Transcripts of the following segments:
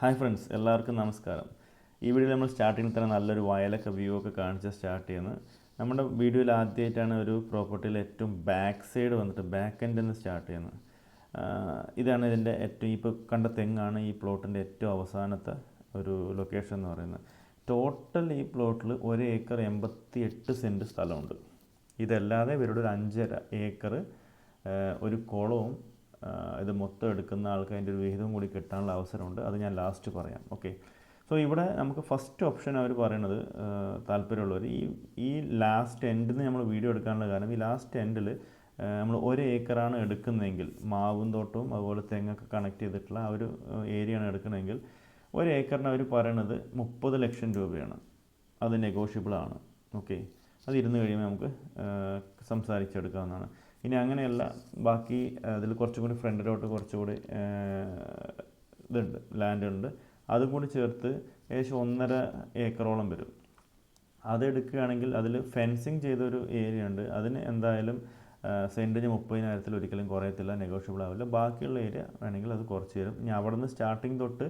Hi friends എല്ലാവർക്കും നമസ്കാരം. ഈ വീഡിയോയിൽ നമ്മൾ സ്റ്റാർട്ടിങ്ങിൽ തന്നെ നല്ലൊരു വയലൊക്കെ വ്യൂ ഒക്കെ കാണിച്ച് സ്റ്റാർട്ട് ചെയ്യുന്നത്. നമ്മുടെ വീഡിയോയിൽ ആദ്യമായിട്ടാണ് ഒരു പ്രോപ്പർട്ടിയിൽ ഏറ്റവും ബാക്ക് സൈഡ് വന്നിട്ട് ബാക്ക് എൻഡിൽ നിന്ന് സ്റ്റാർട്ട് ചെയ്യുന്നത്. ഇതാണ് ഇതിന്റെ ഏറ്റവും ഇപ്പോൾ കണ്ട തെങ്ങാണ് ഈ പ്ലോട്ടിന്റെ ഏറ്റവും അവസാനത്തെ ഒരു ലൊക്കേഷൻ എന്ന് പറയുന്നത്. ടോട്ടൽ ഈ പ്ലോട്ടിൽ ഒരു ഏക്കർ എൺപത്തി എട്ട് സെന്റ് സ്ഥലമുണ്ട്. ഇതല്ലാതെ ഇവരുടെ ഒരു അഞ്ചര ഏക്കർ ഒരു കുളവും ഇത് മൊത്തം എടുക്കുന്ന ആൾക്ക് അതിന്റെ ഒരു വിഹിതം കൂടി കിട്ടാനുള്ള അവസരമുണ്ട്. അത് ഞാൻ ലാസ്റ്റ് പറയാം. ഓക്കെ സോ ഇവിടെ നമുക്ക് ഫസ്റ്റ് ഓപ്ഷൻ അവർ പറയണത് താല്പര്യമുള്ളവർ. ഈ ഈ ലാസ്റ്റ് എൻഡിൽ നിന്ന് നമ്മൾ വീഡിയോ എടുക്കാനുള്ള കാരണം ഈ ലാസ്റ്റ് എൻഡിൽ നമ്മൾ ഒരു ഏക്കറാണ് എടുക്കുന്നതെങ്കിൽ മാവും തോട്ടവും അതുപോലെ തെങ്ങൊക്കെ കണക്ട് ചെയ്തിട്ടുള്ള ആ ഒരു ഏരിയയാണ് എടുക്കണമെങ്കിൽ ഒരു ഏക്കറിന് അവർ പറയണത് മുപ്പത് ലക്ഷം രൂപയാണ്. അത് നെഗോഷ്യബിളാണ് ഓക്കെ അത് ഇരുന്ന് കഴിയുമ്പോൾ നമുക്ക് സംസാരിച്ചെടുക്കാവുന്നതാണ്. ഇനി അങ്ങനെയല്ല ബാക്കി അതിൽ കുറച്ചും കൂടി ഫ്രണ്ടിലോട്ട് കുറച്ചുകൂടി കൂടി ഇതുണ്ട് ലാൻഡ് ഉണ്ട്. അതും കൂടി ചേർത്ത് ഏകദേശം ഒന്നര ഏക്കറോളം വരും. അതെടുക്കുകയാണെങ്കിൽ അതിൽ ഫെൻസിങ് ചെയ്തൊരു ഏരിയ ഉണ്ട്. അതിന് എന്തായാലും സെന്റിന് മുപ്പതിനായിരത്തിൽ ഒരിക്കലും കുറയത്തില്ല നെഗോഷ്യബിൾ ആവില്ല. ബാക്കിയുള്ള ഏരിയ വേണമെങ്കിൽ അത് കുറച്ച് തരും. ഇനി അവിടെ നിന്ന് സ്റ്റാർട്ടിങ് തൊട്ട്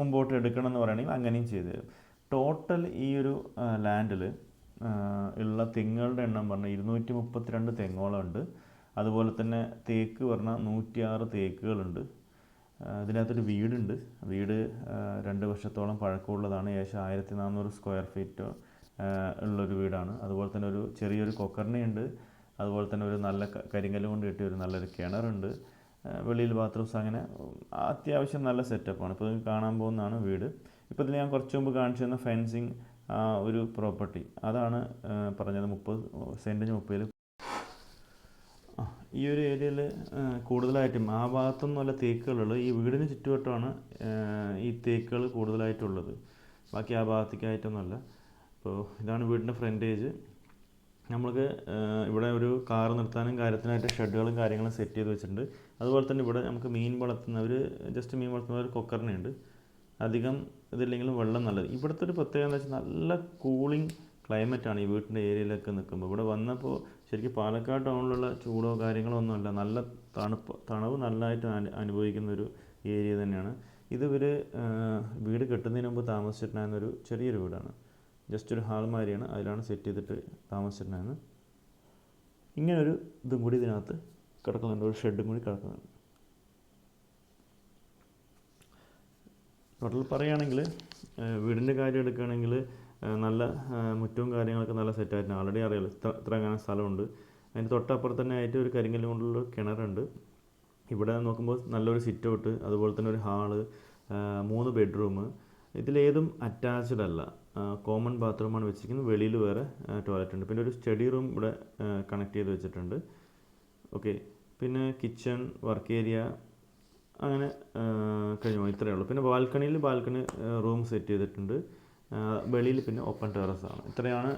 മുമ്പോട്ട് എടുക്കണം എന്ന് പറയുകയാണെങ്കിൽ അങ്ങനെയും ചെയ്തു തരും. ടോട്ടൽ ഈ ഒരു ലാൻഡിൽ ഉള്ള തെങ്ങുകളുടെ എണ്ണം പറഞ്ഞാൽ ഇരുന്നൂറ്റി മുപ്പത്തിരണ്ട് തെങ്ങോളമുണ്ട് അതുപോലെ തന്നെ തേക്ക് പറഞ്ഞാൽ നൂറ്റിയാറ് തേക്കുകളുണ്ട്. ഇതിനകത്തൊരു വീടുണ്ട്. വീട് രണ്ട് വർഷത്തോളം പഴക്കമുള്ളതാണ്. ഏകദേശം ആയിരത്തി നാനൂറ് സ്ക്വയർ ഫീറ്റ് ഉള്ളൊരു വീടാണ്. അതുപോലെ തന്നെ ഒരു ചെറിയൊരു കൊക്കർണയുണ്ട്. അതുപോലെ തന്നെ ഒരു നല്ല കരിങ്കല്ല് കൊണ്ട് കിട്ടിയ ഒരു നല്ലൊരു കിണറുണ്ട്. വെളിയിൽ ബാത്റൂംസ് അങ്ങനെ അത്യാവശ്യം നല്ല സെറ്റപ്പാണ് ഇപ്പോൾ കാണാൻ പോകുന്നതാണ് വീട്. ഇപ്പോൾ ഇതിൽ ഞാൻ കുറച്ച് മുമ്പ് കാണിച്ചു തന്ന ഫെൻസിങ് ഒരു പ്രോപ്പർട്ടി അതാണ് ആ, പറഞ്ഞത് മുപ്പത് സെന്റിന് മുപ്പതിൽ ആ, ഈ ഒരു ഏരിയയിൽ കൂടുതലായിട്ടും ആ ഭാഗത്തൊന്നുമല്ല തേക്കുകളുള്ളത് ഈ വീടിന് ചുറ്റുവട്ടമാണ് ഈ തേക്കുകൾ കൂടുതലായിട്ടുള്ളത്. ബാക്കി ആ ഭാഗത്തേക്കായിട്ടൊന്നുമല്ല. അപ്പോൾ ഇതാണ് വീടിന്റെ ഫ്രണ്ടേജ് നമ്മൾക്ക് ഇവിടെ ഒരു കാർ നിർത്താനും കാര്യത്തിനായിട്ട് ഷെഡുകളും കാര്യങ്ങളും സെറ്റ് ചെയ്ത് വെച്ചിട്ടുണ്ട്. അതുപോലെ തന്നെ ഇവിടെ നമുക്ക് മീൻ ഒരു ജസ്റ്റ് മീൻ വളർത്തുന്നവർ കൊക്കറിനുണ്ട്. അധികം ഇതില്ലെങ്കിലും വെള്ളം നല്ലത്. ഇവിടുത്തെ ഒരു പ്രത്യേകത എന്താ വെച്ചാൽ നല്ല കൂളിംഗ് ക്ലൈമറ്റാണ് ഈ വീട്ടിന്റെ ഏരിയയിലൊക്കെ നിൽക്കുമ്പോൾ ഇവിടെ വന്നപ്പോൾ ശരിക്കും പാലക്കാട് ടൗണിലുള്ള ചൂടോ കാര്യങ്ങളോ ഒന്നുമല്ല നല്ല തണുപ്പ് തണുവ് നല്ലതായിട്ട് അനു അനുഭവിക്കുന്ന ഒരു ഏരിയ തന്നെയാണ്. ഇതിവർ വീട് കെട്ടുന്നതിന് മുമ്പ് താമസിച്ചിട്ടുണ്ടായിരുന്ന ഒരു ചെറിയൊരു വീടാണ്. ജസ്റ്റ് ഒരു ഹാൾ മാതിരിയാണ് അതിലാണ് സെറ്റ് ചെയ്തിട്ട് താമസിച്ചിട്ടുണ്ടായിരുന്നത്. ഇങ്ങനൊരു ഇതും കൂടി ഇതിനകത്ത് കിടക്കുന്നുണ്ട്. ഒരു ഷെഡും കൂടി കിടക്കുന്നുണ്ട്. ടോട്ടൽ പറയുകയാണെങ്കിൽ വീടിന്റെ കാര്യം എടുക്കുകയാണെങ്കിൽ നല്ല മുറ്റവും കാര്യങ്ങളൊക്കെ നല്ല സെറ്റായിട്ടുണ്ട് ആൾറെഡി അറിയാലോ ഇത്ര ഇത്ര അങ്ങനെ സ്ഥലമുണ്ട്. അതിന്റെ തൊട്ടപ്പുറത്ത് തന്നെ ആയിട്ട് ഒരു കരിങ്കല്ല് കൊണ്ടുള്ള കിണറുണ്ട്. ഇവിടെ നോക്കുമ്പോൾ നല്ലൊരു സിറ്റ് ഔട്ട് അതുപോലെ തന്നെ ഒരു ഹാൾ മൂന്ന് ബെഡ്റൂം. ഇതിലേതും അറ്റാച്ച്ഡ് അല്ല. കോമൺ ബാത്റൂമാണ് വെച്ചിരിക്കുന്നത്. വെളിയിൽ വേറെ ടോയ്ലറ്റ് ഉണ്ട്. പിന്നെ ഒരു സ്റ്റഡി റൂം ഇവിടെ കണക്ട് ചെയ്ത് വെച്ചിട്ടുണ്ട്. ഓക്കെ പിന്നെ കിച്ചൺ വർക്ക് ഏരിയ അങ്ങനെ കഴിഞ്ഞു. ഇത്രയേ ഉള്ളൂ. പിന്നെ ബാൽക്കണിയിൽ ബാൽക്കണി റൂം സെറ്റ് ചെയ്തിട്ടുണ്ട്. വെളിയിൽ പിന്നെ ഓപ്പൺ ടെറസ് ആണ്. ഇത്രയാണ്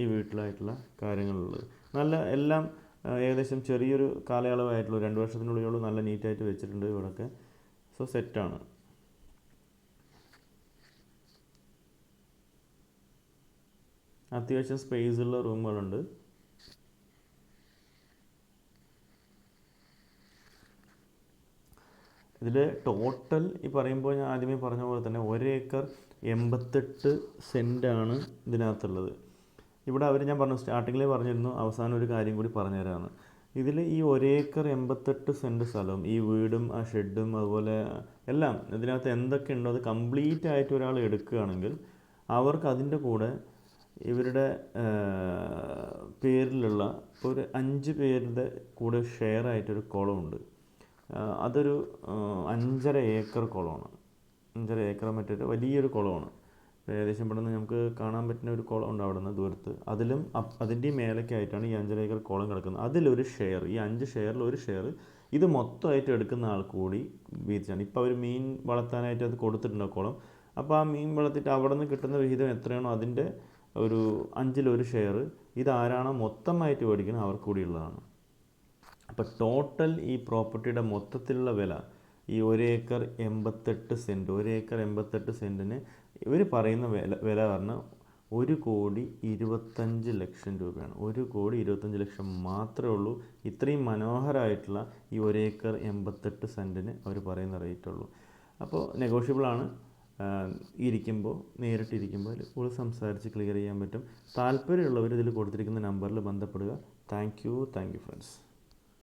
ഈ വീട്ടിലായിട്ടുള്ള കാര്യങ്ങളുള്ളത്. നല്ല എല്ലാം ഏകദേശം ചെറിയൊരു കാലയളവായിട്ടുള്ള രണ്ട് വർഷത്തിനുള്ളിലുള്ള നല്ല നീറ്റായിട്ട് വെച്ചിട്ടുണ്ട് ഇവിടെയൊക്കെ സോ സെറ്റാണ് അത്യാവശ്യം സ്പേസ് ഉള്ള റൂമുകളുണ്ട്. ഇതിൽ ടോട്ടൽ ഈ പറയുമ്പോൾ ഞാൻ ആദ്യമേ പറഞ്ഞ പോലെ തന്നെ ഒരേക്കർ എൺപത്തെട്ട് സെന്റാണ് ഇതിനകത്തുള്ളത്. ഇവിടെ അവർ ഞാൻ പറഞ്ഞു സ്റ്റാർട്ടിങ്ങിലേ പറഞ്ഞിരുന്നു അവസാനം ഒരു കാര്യം കൂടി പറഞ്ഞുതരാമെന്ന് ഇതിൽ ഈ ഒരേക്കർ എൺപത്തെട്ട് സെന്റ് സ്ഥലവും ഈ വീടും ആ ഷെഡും അതുപോലെ എല്ലാം ഇതിനകത്ത് എന്തൊക്കെ ഉണ്ടോ അത് കംപ്ലീറ്റ് ആയിട്ട് ഒരാൾ എടുക്കുകയാണെങ്കിൽ അവർക്ക് അതിന്റെ കൂടെ ഇവരുടെ പേരിലുള്ള ഒരു അഞ്ച് പേരുടെ കൂടെ ഷെയർ ആയിട്ടൊരു കുളമുണ്ട് അതൊരു അഞ്ചര ഏക്കർ കുളമാണ്. അഞ്ചര ഏക്കർ മറ്റൊരു വലിയൊരു കുളമാണ്. ഏകദേശം ഇവിടെ നിന്ന് നമുക്ക് കാണാൻ പറ്റുന്ന ഒരു കുളം ഉണ്ട് അവിടെ നിന്ന് ദൂരത്ത്. അതിലും അതിന്റെയും മേലേക്കായിട്ടാണ് ഈ അഞ്ചര ഏക്കർ കുളം കിടക്കുന്നത്. അതിലൊരു ഷെയർ ഈ അഞ്ച് ഷെയറിൽ ഒരു ഷെയർ ഇത് മൊത്തമായിട്ട് എടുക്കുന്ന ആൾ കൂടി വീതിച്ചാണ്. ഇപ്പോൾ അവർ മീൻ വളർത്താനായിട്ട് അത് കൊടുത്തിട്ടുണ്ട് കുളം. അപ്പോൾ ആ മീൻ വളർത്തിയിട്ട് അവിടെ നിന്ന് കിട്ടുന്ന വിഹിതം എത്രയാണോ അതിന്റെ ഒരു അഞ്ചിലൊരു ഷെയർ ഇതാരാണോ മൊത്തമായിട്ട് മേടിക്കുന്നത് അവർക്ക് കൂടിയുള്ളതാണ് അപ്പോൾ ടോട്ടൽ ഈ പ്രോപ്പർട്ടിയുടെ മൊത്തത്തിലുള്ള വില ഈ ഒരു ഏക്കർ എൺപത്തെട്ട് സെന്റ് ഒരു ഏക്കർ എൺപത്തെട്ട് സെന്റിന് ഇവർ പറയുന്ന വില വില പറഞ്ഞാൽ ഒരു കോടി ഇരുപത്തഞ്ച് ലക്ഷം രൂപയാണ്. ഒരു കോടി ഇരുപത്തഞ്ച് ലക്ഷം മാത്രമേ ഉള്ളൂ. ഇത്രയും മനോഹരമായിട്ടുള്ള ഈ ഒരു ഏക്കർ എൺപത്തെട്ട് സെന്റിന് അവർ പറയുന്ന റേറ്റ് ഉള്ളൂ. അപ്പോൾ നെഗോഷ്യബിളാണ് ഇരിക്കുമ്പോൾ നേരിട്ടിരിക്കുമ്പോൾ ഉള്ളിൽ സംസാരിച്ച് ക്ലിയർ ചെയ്യാൻ പറ്റും. താല്പര്യമുള്ളവർ ഇതിൽ കൊടുത്തിരിക്കുന്ന നമ്പറിൽ ബന്ധപ്പെടുക. Thank you thank you friends